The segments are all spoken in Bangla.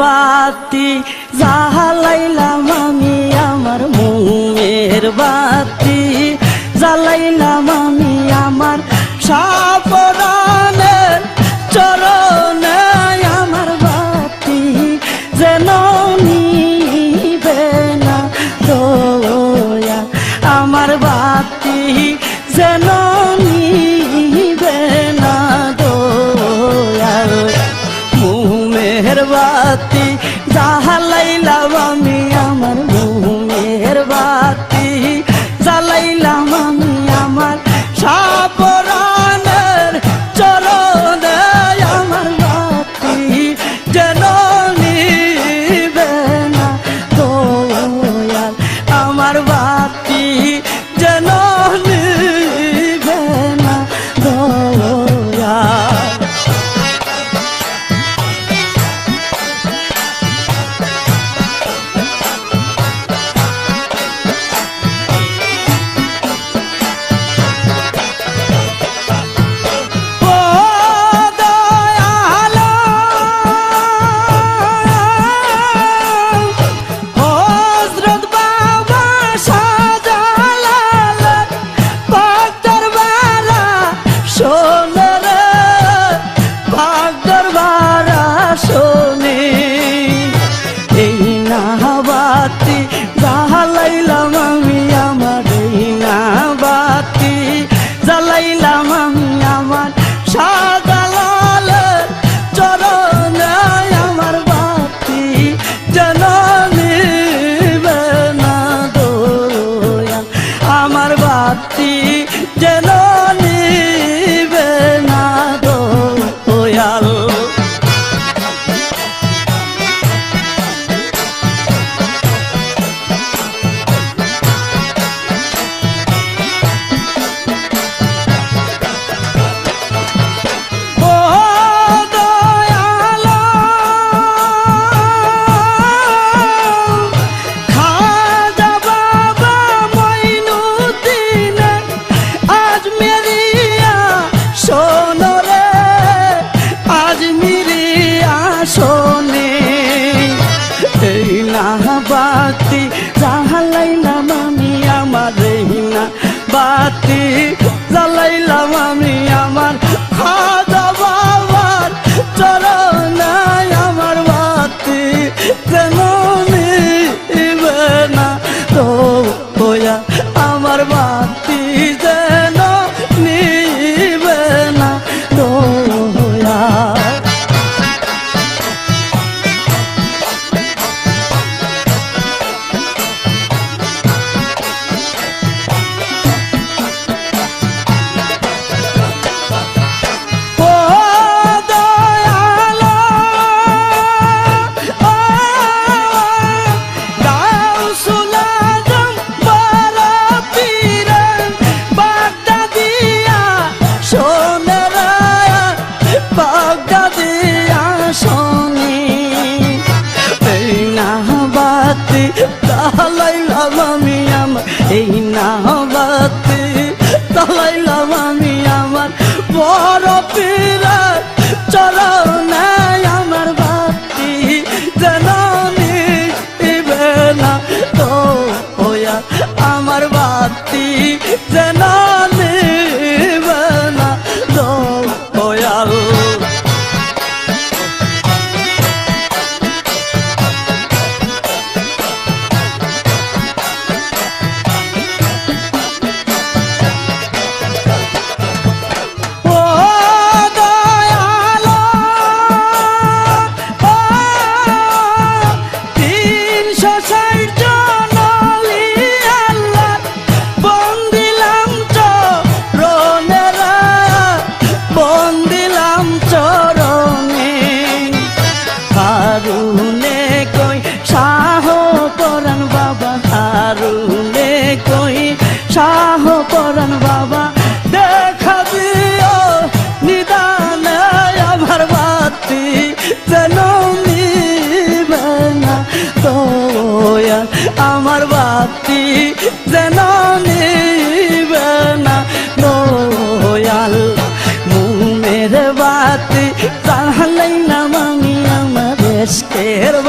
বাতি জাহালাইলাম আমি আমার মুমের বাতি। सर्वाती হাতে চালাইলাম আমি আমার বড় পীরা head of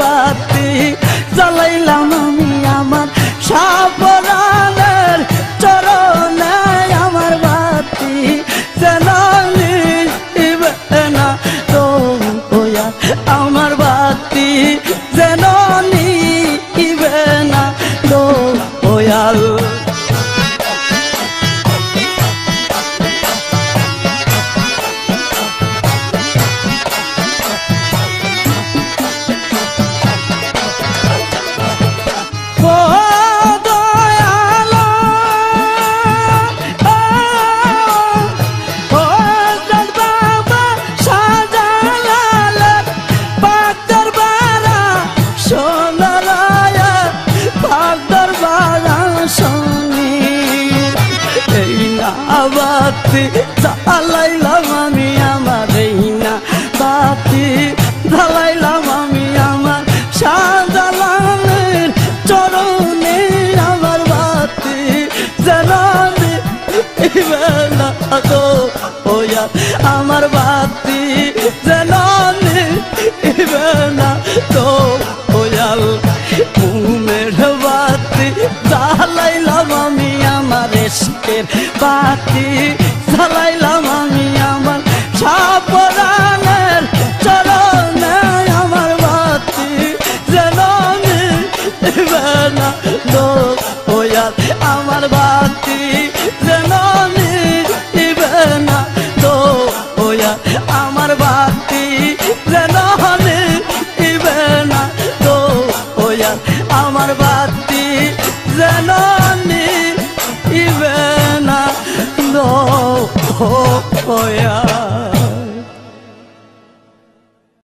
বাতি চালাইলাম বাতি போயா